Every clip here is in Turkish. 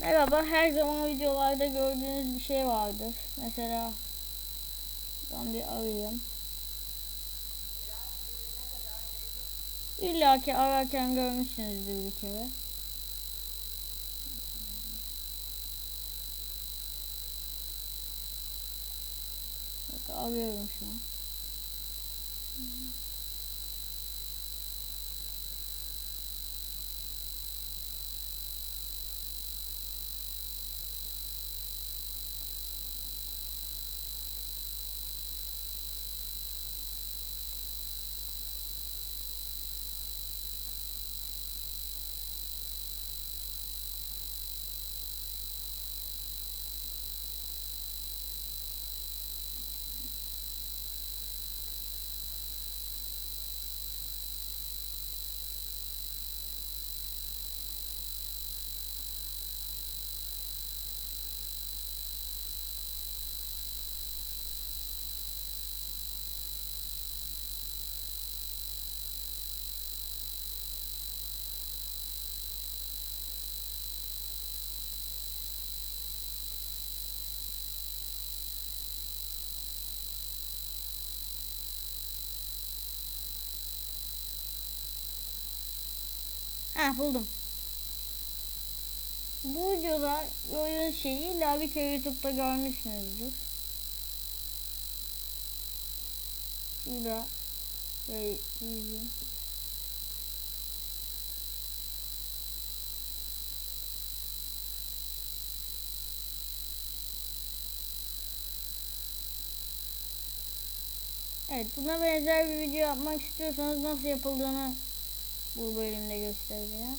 Merhaba, her zaman videolarda gördüğünüz bir şey vardır. Mesela ben bir arayayım. İlla ki ararken görmüşsünüzdür bir kere. Bak arıyorum şu an. Ha buldum. Bu videoda gördüğünüz şeyi kere YouTube'da görmüşsünüzdür. Şurada böyle izleyin. Evet buna benzer bir video yapmak istiyorsanız nasıl yapıldığını bu bölümde göstereceğim.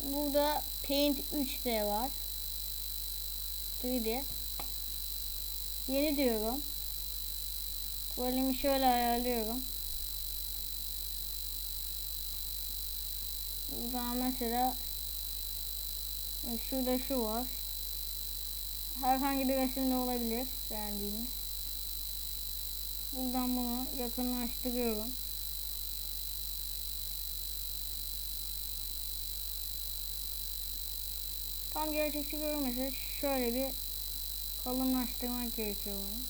Burada Paint 3D var. 3D. Yeni diyorum. Volümü şöyle ayarlıyorum. Burada mesela şurada şu var. Herhangi bir resimde olabilir beğendiğiniz. Buradan bunu yakınlaştırıyorum. Tam gerçekçi görünmese şöyle bir kalınlaştırmak gerekiyor bunu.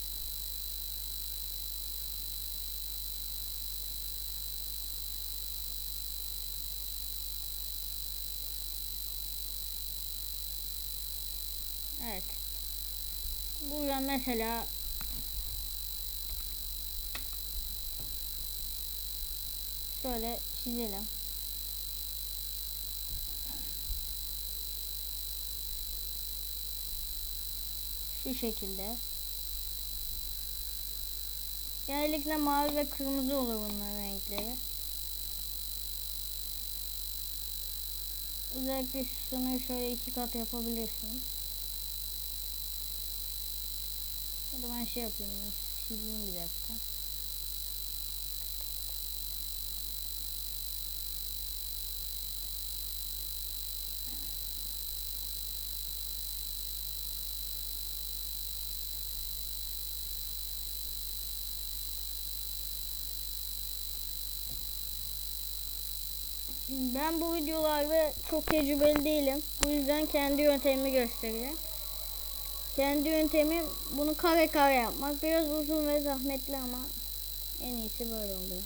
Evet. Mesela şöyle çizelim. Şu şekilde. Genellikle mavi ve kırmızı olur bunların renkleri. Özellikle şunu şöyle iki kat yapabilirsiniz. Hadi ben şey yapayım ya. Sileyim bir dakika. Ben bu videolarda çok tecrübeli değilim. Bu yüzden kendi yöntemimi göstereceğim. Kendi yöntemim bunu kare kare yapmak. Biraz uzun ve zahmetli ama en iyisi böyle oluyor.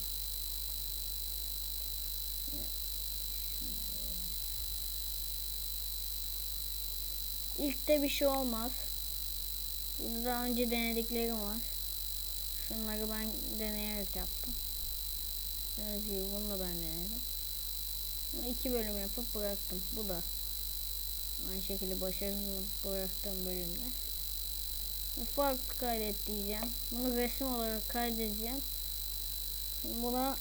İlk bir şey olmaz. Daha önce denediklerim var. Şunları ben deneyerek yaptım. Gördüğünüz gibi bunu da ben denedim. Bunu iki bölüm yapıp bıraktım. Bu da aynı şekilde başarılı bıraktığım bölümler. Farklı kaydet diyeceğim. Bunu resim olarak kaydedeceğim. Şimdi buna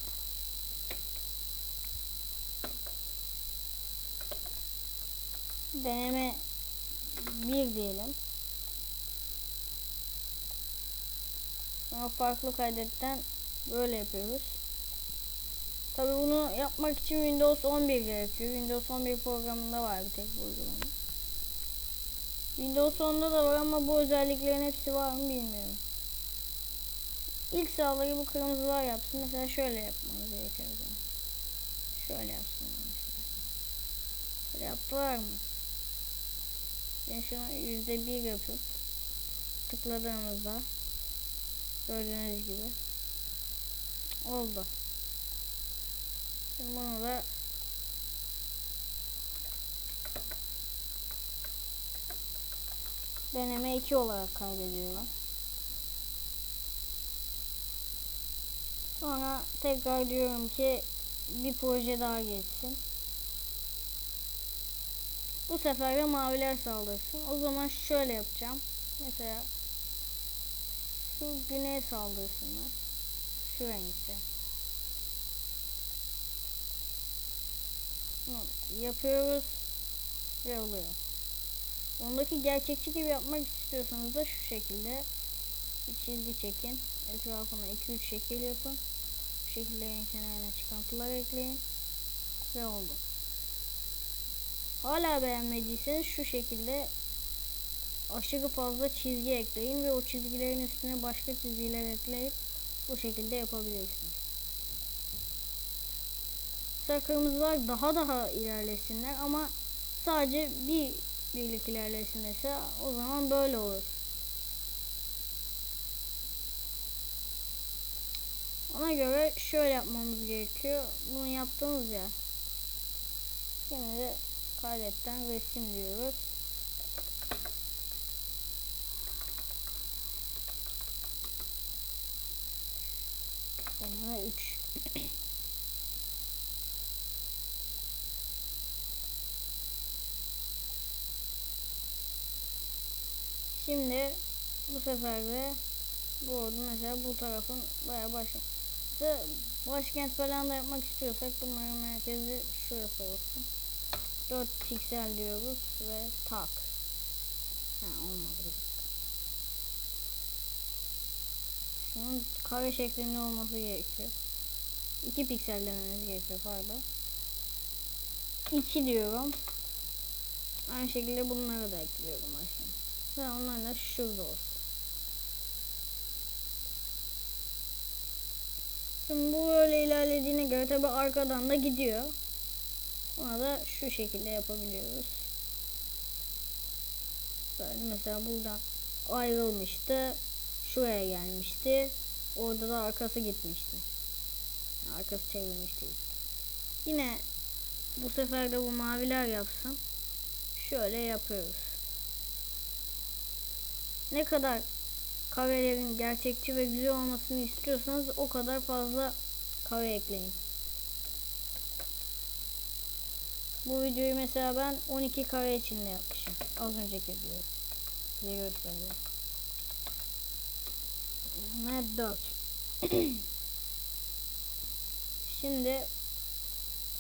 deneme bir diyelim. Sonra farklı kaydetten böyle yapıyoruz. Tabi bunu yapmak için Windows 11 gerekiyor. Windows 11 programında var bir tek bu uygulama. Windows 10'da da var ama bu özelliklerin hepsi var mı bilmiyorum. İlk sağları bu kırmızılar yapsın. Mesela şöyle yapmanız gerekiyor. Şöyle yapsın mesela. Yaptılar mı? Ben şunu yüzde bir yapıp tıkladığımızda gördüğünüz gibi oldu. Şimdi bunu da deneme 2 olarak kaydediyorum. Sonra tekrar diyorum ki bir proje daha geçsin. Bu sefer de maviler saldırsın. O zaman şöyle yapacağım. Mesela şu güney saldırsınlar. Şu renkte. Yapıyoruz ve oluyor. Ondaki gerçekçi gibi yapmak istiyorsanız da şu şekilde bir çizgi çekin. Etrafına 2-3 şekil yapın. Bu şekillerin kenarına çıkantılar ekleyin. Ve oldu. Hala beğenmediyseniz şu şekilde aşırı fazla çizgi ekleyin ve o çizgilerin üstüne başka çizgiler ekleyip bu şekilde yapabilirsiniz. Mesela kırmızılar daha daha ilerlesinler ama sadece bir birlik ilerlesin mesela o zaman böyle olur. Ona göre şöyle yapmamız gerekiyor. Bunu yaptınız ya. Şimdi de kaydetten resim diyoruz. Deneme 3. Şimdi bu sefer de bu oldu mesela bu tarafın baya başka. İşte başkent falan da yapmak istiyorsak bunların merkezi şurası olsun. 4 piksel diyoruz ve tak. Ha olmadı. Şunun kare şeklinde olması gerekiyor. 2 piksel dememiz gerekiyor pardon. 2 diyorum. Aynı şekilde bunları da ekliyorum aşağı. Ve onlar da şurada olsun. Şimdi bu böyle ilerlediğine göre tabi arkadan da gidiyor. Ona da şu şekilde yapabiliyoruz. Böyle mesela buradan ayrılmıştı. Şuraya gelmişti. Orada da arkası gitmişti. Arkası çevrilmişti. Yine bu sefer de bu maviler yapsın. Şöyle yapıyoruz. Ne kadar karelerin gerçekçi ve güzel olmasını istiyorsanız o kadar fazla kare ekleyin. Bu videoyu mesela ben 12 kare içinde yapmışım. Az önceki video. Size göstereyim. Ve 4. Şimdi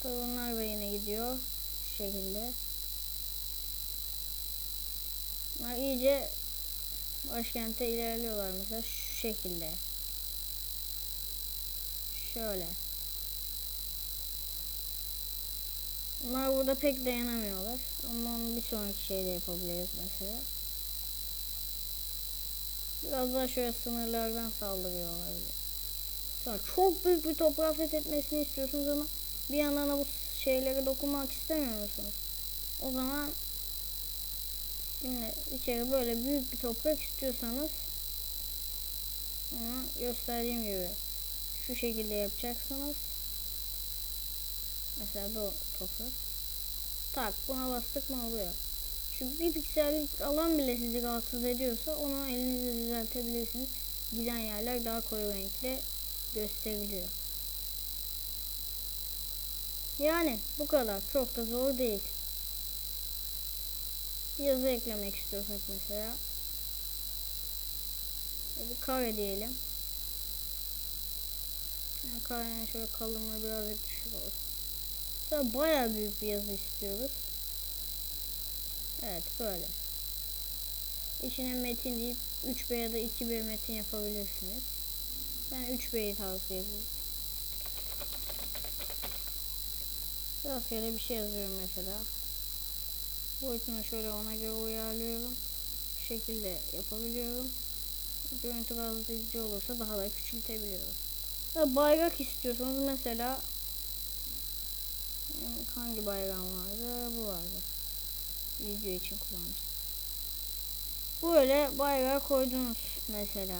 sorunlar da yine gidiyor. Şu şekilde. Bunlar iyice başkente ilerliyorlar mesela şu şekilde. Şöyle. Bunlar burada pek dayanamıyorlar. Ama bir sonraki şeyde yapabiliriz mesela. Biraz daha şöyle sınırlardan saldırıyorlar. Sonra çok büyük bir toprak fethetmesini istiyorsunuz ama bir yandan da bu şeylere dokunmak istemiyor musunuz? O zaman şimdi içeri böyle büyük bir toprak istiyorsanız ama gösterdiğim gibi şu şekilde yapacaksınız. Mesela bu toprak. Tak buna bastık mı oluyor. Şu bir piksellik alan bile sizi rahatsız ediyorsa onu elinizle düzeltebilirsiniz. Giden yerler daha koyu renkli gösteriliyor. Yani bu kadar. Çok da zor değil. Yazı eklemek istiyorsak mesela. Bir kare diyelim. Yani karenin şöyle kalınlığı birazcık düşük olsun. Sonra bayağı büyük bir yazı istiyoruz. Evet böyle. İçine metin deyip 3B ya da 2B metin yapabilirsiniz. Ben 3B'yi tavsiye ediyorum. Rastgele bir şey yazıyorum mesela. Boyutunu şöyle ona göre uyarlıyorum. Bu şekilde yapabiliyorum. Görüntü rahatsız edici olursa daha da küçültebiliyoruz. Ve bayrak istiyorsanız mesela hangi bayram vardı? Bu vardı. Video için kullanmıştım. Böyle bayrağı koydunuz mesela.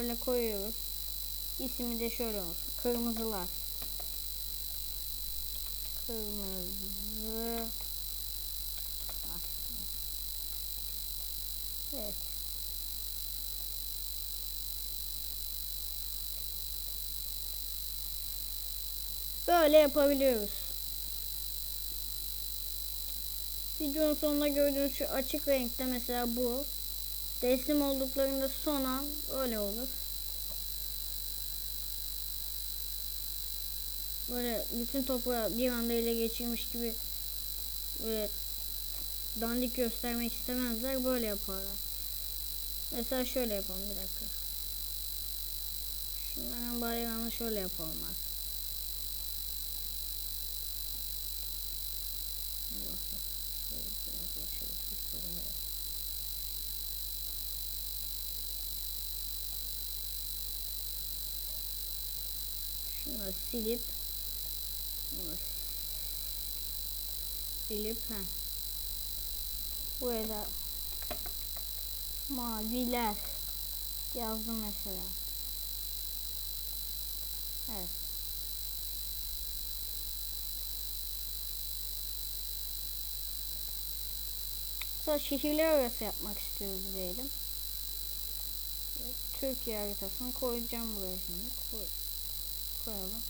Öyle koyuyoruz. İsmi de şöyle olsun. Kırmızılar. Kırmızı. Evet. Böyle yapabiliyoruz. Videonun sonunda gördüğünüz şu açık renkte mesela bu. Teslim olduklarında son an öyle olur. Böyle bütün toprağı bir anda ele geçirmiş gibi böyle dandik göstermek istemezler. Böyle yaparlar. Mesela şöyle yapalım bir dakika. Şunların bayrağını şöyle yapalım artık şöyle biraz geçiyoruz. Biz böyle Şunları silip silip. Buraya da maviler yazdım mesela. Evet. Sonra şehirler arası yapmak istiyoruz diyelim. Türkiye haritasını koyacağım buraya şimdi. Koy, koyalım.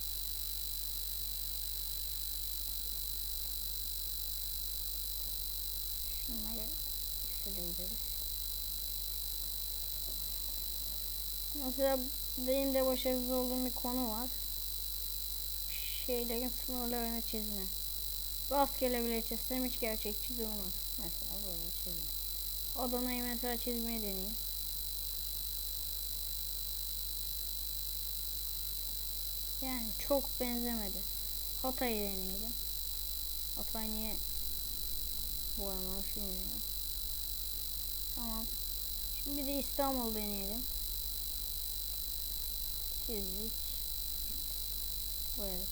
Şunları silebiliriz. Mesela benim de başarısız olduğum bir konu var. Şeylerin sınırlarını çizme. Rastgele bile çizsem hiç gerçekçi durmaz. Mesela böyle çizme. Adana'yı mesela çizmeyi deneyeyim. Yani çok benzemedi. Hatay'ı deneyelim. Hatay niye boyamamış bilmiyorum. Tamam. Şimdi de İstanbul deneyelim. Çizdik. Boyadık.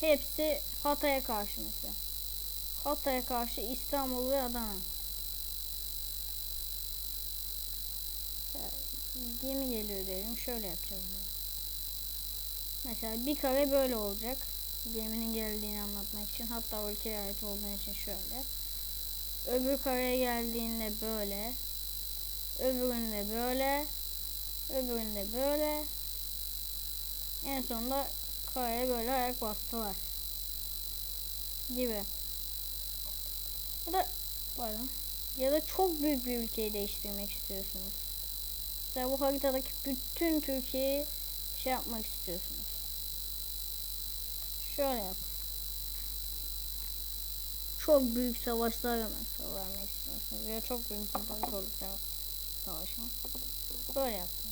Hepsi Hatay'a karşı mesela. Hatay'a karşı İstanbul ve Adana. Gemi geliyor diyelim. Şöyle yapacağız. Mesela bir kare böyle olacak. Geminin geldiğini anlatmak için. Hatta ülkeye ait olduğu için şöyle. Öbür kareye geldiğinde böyle. Öbüründe böyle. Öbüründe böyle. En sonunda kareye böyle ayak bastılar. Gibi. Ya da pardon. Ya da çok büyük bir ülkeyi değiştirmek istiyorsunuz. Mesela bu haritadaki bütün Türkiye'yi şey yapmak istiyorsunuz. Şöyle yap. Çok büyük savaşlar mesela vermek istiyorsunuz. Ya çok büyük imparatorluklar savaşmak. Böyle yaptım.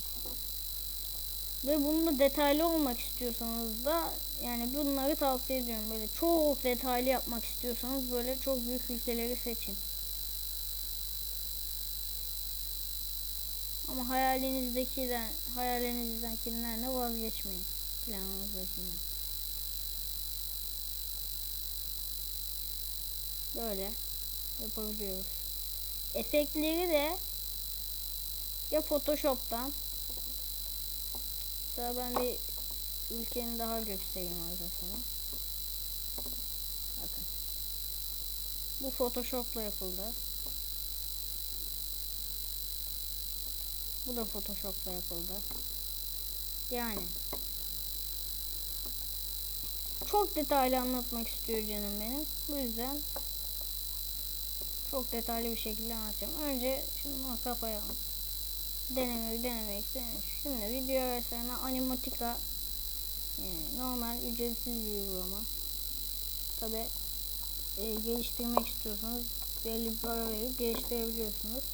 Ve bunun detaylı olmak istiyorsanız da yani bunları tavsiye ediyorum. Böyle çok detaylı yapmak istiyorsanız böyle çok büyük ülkeleri seçin. Ama hayalinizdekinden, hayalinizdekinden de vazgeçmeyin. Planınızdakinden. Böyle yapabiliyoruz. Efektleri de ya Photoshop'tan Mesela ben bir ülkenin daha göstereyim haritasını. Bakın. Bu Photoshop'la yapıldı. Bu da Photoshop'la yapıldı. Yani çok detaylı anlatmak istiyor canım benim. Bu yüzden çok detaylı bir şekilde anlatacağım. Önce şunu kapayalım. Denemeyi denemek denemek. Şimdi video vesaire animatika yani normal ücretsiz bir uygulama. Tabi e, geliştirmek istiyorsanız belli bir para verip geliştirebiliyorsunuz.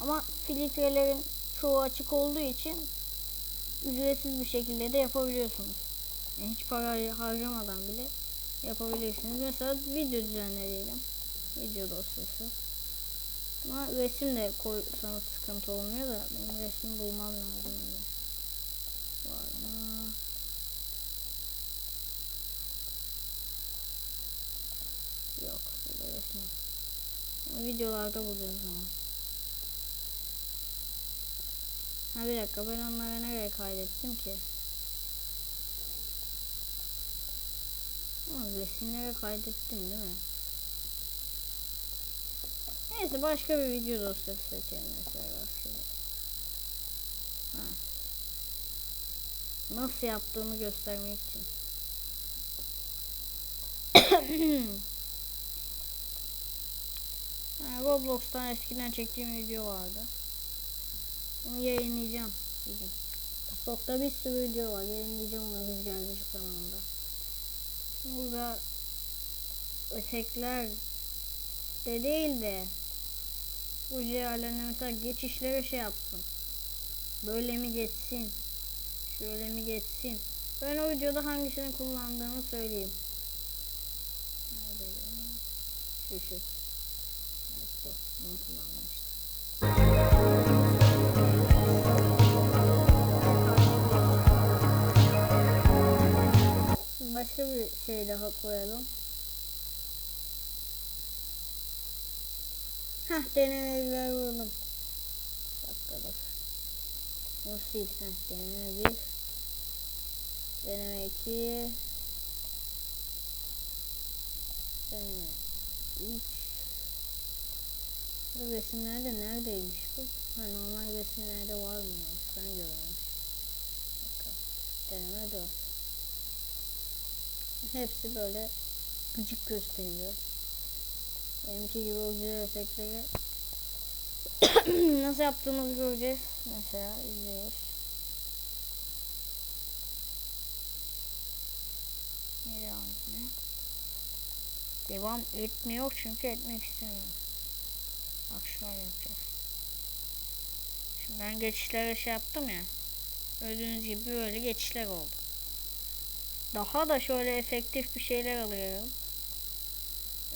Ama filtrelerin çoğu açık olduğu için ücretsiz bir şekilde de yapabiliyorsunuz. Yani hiç para harcamadan bile yapabilirsiniz. Mesela video düzenleyelim. Video dosyası. Ama resim de koysanız sıkıntı olmuyor da benim resmi bulmam lazım. Var mı? Yok. Burada resim. Ama Videolarda bulacağız o zaman. Ha bir dakika ben onları nereye kaydettim ki? Ama resimlere kaydettim değil mi? Neyse başka bir video dosyası seçelim mesela rastgele. Ha. Nasıl yaptığımı göstermek için. ha, Roblox'tan eskiden çektiğim video vardı. Onu yayınlayacağım. gün. TikTok'ta bir sürü video var. Yayınlayacağım onu Rüzgar Gücü kanalında. Burada efektler de değil de bu yerlerine mesela geçişlere şey yapsın. Böyle mi geçsin? Şöyle mi geçsin? Ben o videoda hangisini kullandığımı söyleyeyim. Şu şu. Evet bu. Bunu kullandım bir şey daha koyalım. Heh denemeler vurdum. Dakika dur. Bunu sil. Heh deneme 1. Deneme 2. Deneme 3. Bu resimlerde neredeymiş bu? Ha normal resimlerde var mıymış? Ben görmemiş. Deneme 4. Hepsi böyle gıcık gösteriyor. Benimki gibi o güzel efektleri nasıl yaptığımızı göreceğiz. Mesela izliyoruz. Devam etmiyor? Devam etmiyor çünkü etmek istemiyorum. Bak şöyle yapacağız. Şimdi ben geçişlere şey yaptım ya. Gördüğünüz gibi böyle geçişler oldu. Daha da şöyle efektif bir şeyler alıyorum.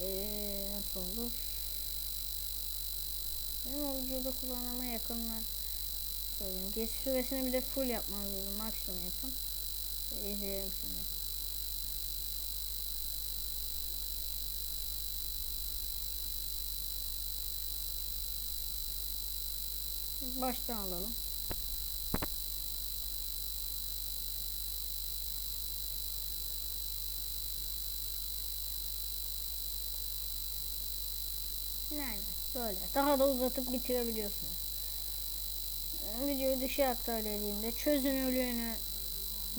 Ee, nasıl olur? Benim videoda kullanıma yakınlar söyleyeyim. Geçiş süresini bir de full yapmanız lazım. Maksimum yapın. Şöyle şimdi. Baştan alalım. Nerede? Böyle. Daha da uzatıp bitirebiliyorsunuz. Videoyu dışa aktar dediğimde çözünürlüğünü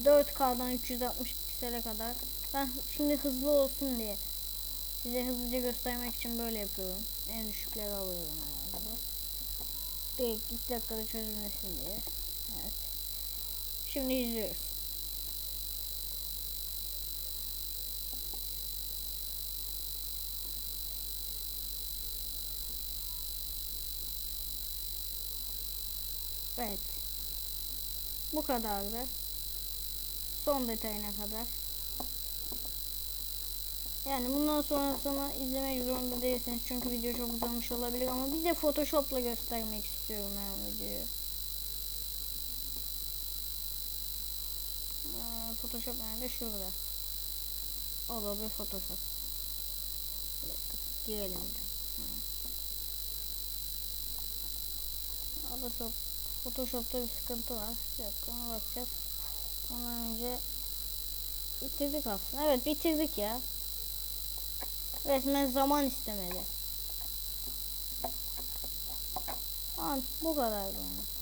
4K'dan 360 piksele kadar ben şimdi hızlı olsun diye size hızlıca göstermek için böyle yapıyorum. En düşükleri alıyorum herhalde. Direkt 2 dakikada çözülmesin diye. Evet. Şimdi izliyoruz. Evet. Bu kadardı. Son detayına kadar. Yani bundan sonrasını izlemek zorunda değilsiniz. Çünkü video çok uzamış olabilir ama bir de Photoshop'la göstermek istiyorum ben videoyu. Ee, Photoshop nerede? Şurada. O bir Photoshop. Bir. Girelim. Photoshop Photoshop'ta bir sıkıntı var. Dakika ona bakacağız. Ondan önce bitirdik aslında. Evet bitirdik ya. Resmen zaman istemedi. Tamam bu kadar yani.